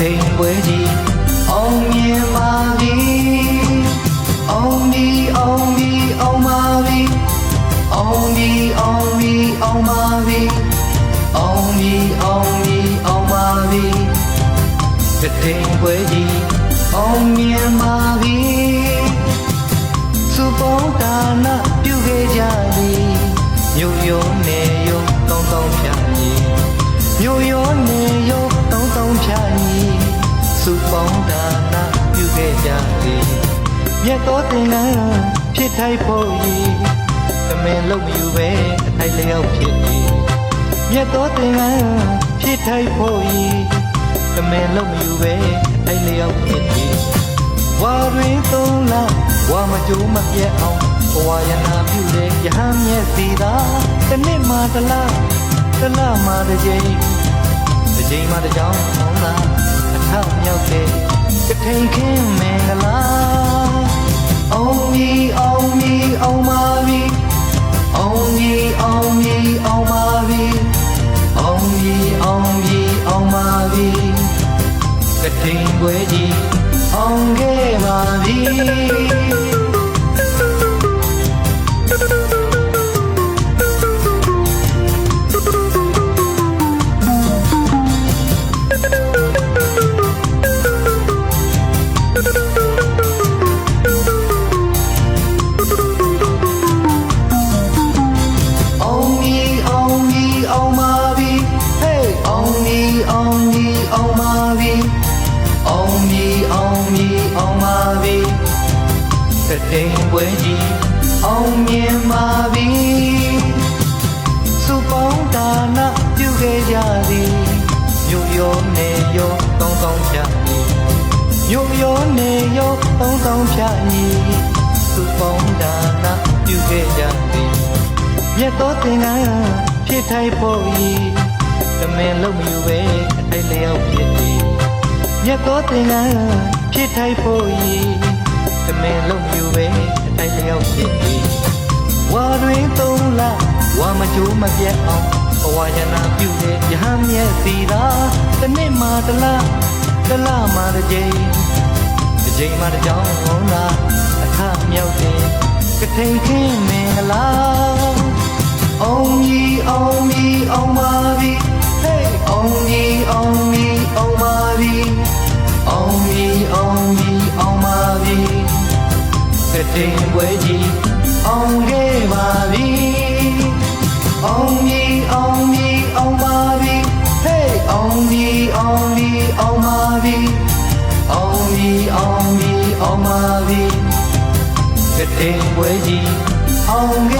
ကတိန်ပွဲကြီးအောင်မြင်ပါပြီအောင်ပြီအောင်ပြီအောင်ပါပြီအောင်ပြီအောင်ပြီအောင်ပါပြီအောင်ပြီအောင်ပြီအောင်ပါပြီကတိန်ပွဲကြီးအောင်မြင်ပါပြီစုပေါင်းဒါနပြုခဲ့ကြသည်မြို့ရိုးနေရိုးတောင်းတောင်းဖြာကြီးမြို့ရိုးနေရိုးတောင်းတောင်းဖြာကြီး စုပေါင်းဒါနပြုခဲ့ကြသည်မြတ်တော်တင်ကန်းဖြစ်ထိုက်ဖို့ကြီးသမင်လုံးမယူပဲအထိုက်လျောက်ဖြစ်သည်မြတ်တော်တင်ကန်းဖြစ်ထိုက်ဖို့ကြီးကမဲလုံးမယူပဲအဲ့လျောက်ဖြစ်ပြီးဝါတွင်သုံးလဝါမကြိုးမပြတ်အောင်ဘဝရနာပြုတဲ့ယဟန်မြတ်စီသာတစ်နှစ်မှတစ်လတစ်လမှတစ်ကြိမ်တစ်ကြိမ်မှတစ်ကြောင်းအောင်လား အထမြောက်တဲ့ကထိန်ခင်းမင်္ဂလာအောင်မီအောင်မီအောင်ပါပြီအောင်မီအောင်မီအောင်ပါပြီအောင်ပြီအောင်ပြီအောင်ပါပြီကတိန်ပွဲကြီးအောင်ခဲ့ပါပြီ တိန်ပွဲကြီးအောင်မြင်ပါပြီစုပေါင်းဒါနပြုခဲ့ကြသည်မြို့ရောနေရောတောင်းတောင်းချသည်မြို့ရောနေရောတောင်းတောင်းချညီစုပေါင်းဒါနပြုခဲ့ကြသည်မြတ်တော်တင်ကန်းဖြစ်ထိုက်ဖို့ဤတမင်လုံးမယူပဲအထိုက်လျောက်ဖြစ်သည်မြတ်တော်တင်ကန်းဖြစ်ထိုက်ဖို့ဤတမင်လုံးမယူ ပဲအထိုက်လျောက်ဖြစ်သည်ဝါတွင်သုံးလဝါမကြိုးမပြတ်အောင်ဘဝရနာပြုတဲ့ယဟန်မြတ်စီသာတစ်နှစ်မှတစ်လတစ်လမှတစ်ကြိမ်တစ်ကြိမ်မှတစ်ကြောင်းဟောလားအခမြောက်တဲ့ကထိန်ခင်းမင်္ဂလာအောင်ကြီးအောင်ကြီးအောင်ပါပြီဟေးအောင်ကြီးအောင်ကြီး ကတိန်ပွဲကြီးအောင်ခဲ့ပါပြီအောင်ကြီးအောင်ကြီးအောင်ပါပြီဟေးအောင်ကြီးအောင်ကြီးအောင်ပါပြီအောင်ကြီးအောင်ကြီးအောင်ပါပြီကတိန်ပွဲကြီးအောင်ခဲ့ပါ